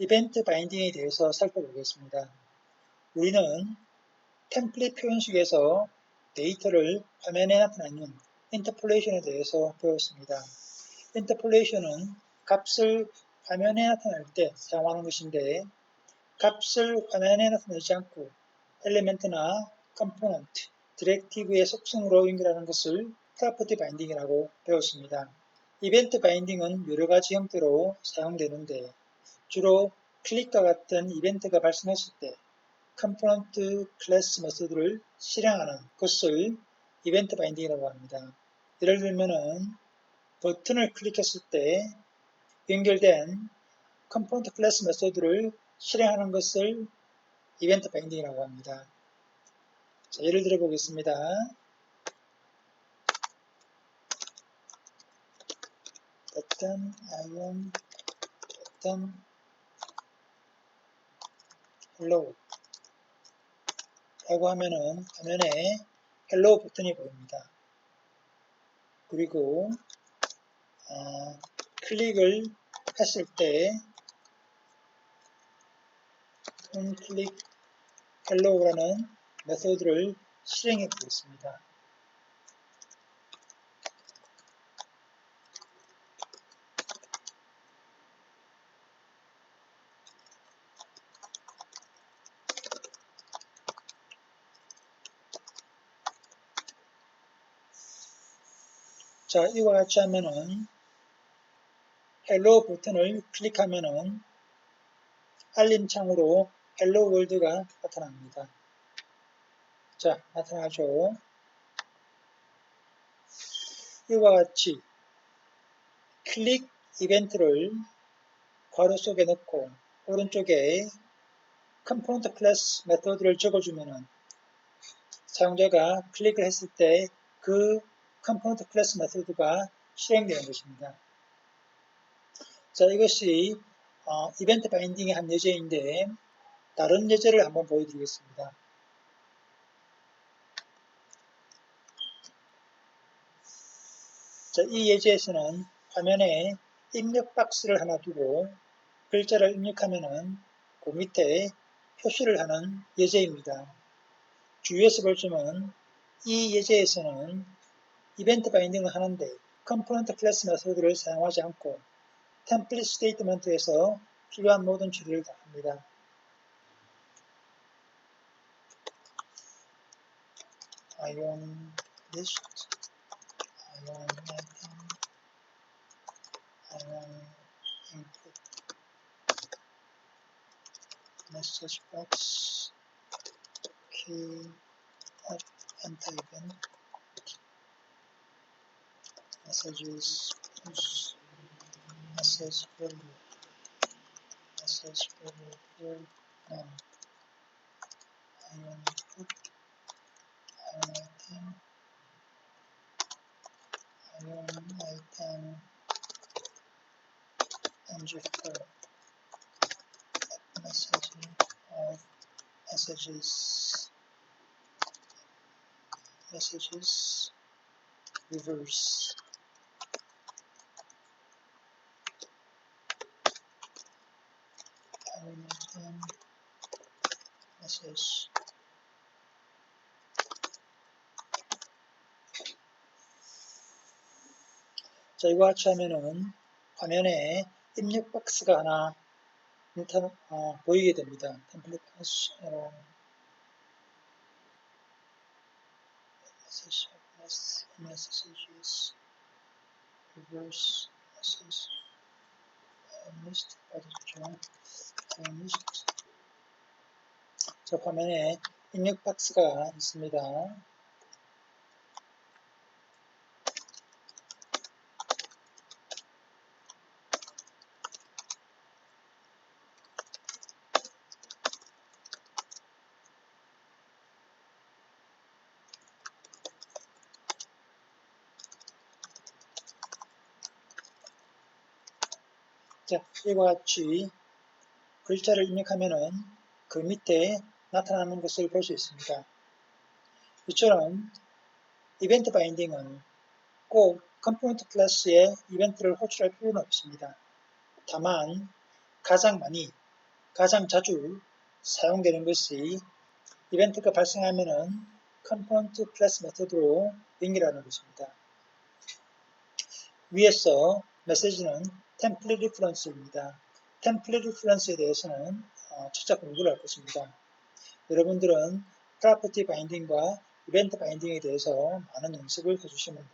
이벤트 바인딩에 대해서 살펴보겠습니다. 우리는 템플릿 표현식에서 데이터를 화면에 나타내는 인터폴레이션에 대해서 배웠습니다. 인터폴레이션은 값을 화면에 나타낼 때 사용하는 것인데 값을 화면에 나타내지 않고 엘리멘트나 컴포넌트, 디렉티브의 속성으로 연결하는 것을 프로퍼티 바인딩이라고 배웠습니다. 이벤트 바인딩은 여러 가지 형태로 사용되는데 주로 클릭과 같은 이벤트가 발생했을 때 컴포넌트 클래스 메소드를 실행하는 것을 이벤트 바인딩이라고 합니다. 예를 들면은 버튼을 클릭했을 때 연결된 컴포넌트 클래스 메소드를 실행하는 것을 이벤트 바인딩이라고 합니다. 자, 예를 들어 보겠습니다. 버튼, 아이언, 버튼, 헬로우 라고 하면은 화면에 헬로우 버튼이 보입니다. 그리고 어, 클릭을 했을 때 클릭 헬로우라는 메소드를 실행해 보겠습니다. 자, 이와 같이 하면은 헬로 버튼을 클릭하면은 알림창으로 헬로 월드가 나타납니다. 자, 나타나죠. 이와 같이 클릭 이벤트를 괄호 속에 넣고 오른쪽에 컴포넌트 클래스 메소드를 적어주면은 사용자가 클릭을 했을 때그 컴포넌트 클래스 메소드가 실행되는 것입니다. 자, 이것이 어, 이벤트 바인딩의 한 예제인데 다른 예제를 한번 보여드리겠습니다. 자, 이 예제에서는 화면에 입력 박스를 하나 두고 글자를 입력하면은 그 밑에 표시를 하는 예제입니다. 주위에서 볼 점은 이 예제에서는 이벤트 바인딩을 하는데 컴포넌트 클래스 메소드를 사용하지 않고 템플릿 스테이트먼트에서 필요한 모든 처리를 다 합니다. list, ion item, ion input, message box, key, app, enter event, messages, push, message value, message value here, um, none, ion input, ion item, ion item, ng4, message of messages, messages, reverse. Item, message. 자, 이거 같이 하면은 화면에 입력 박스가 하나 나타, 어, 보이게 됩니다. 템플릿 어, mess- messages, reverse message, uh, list 빠졌죠. Uh, list. 자, 화면에 입력 박스가 있습니다. 자, 이와 같이 글자를 입력하면은 그 밑에 나타나는 것을 볼 수 있습니다. 이처럼 이벤트 바인딩은 꼭 컴포넌트 클래스에 이벤트를 호출할 필요는 없습니다. 다만 가장 많이 가장 자주 사용되는 것이 이벤트가 발생하면은 컴포넌트 클래스 메서드로 연결하는 것입니다. 위에서 메시지는 템플릿 리퍼런스입니다. 템플릿 리퍼런스에 대해서는 어, 첫차 공부를 할 것입니다. 여러분들은 프로퍼티 바인딩과 이벤트 바인딩에 대해서 많은 연습을 해주시면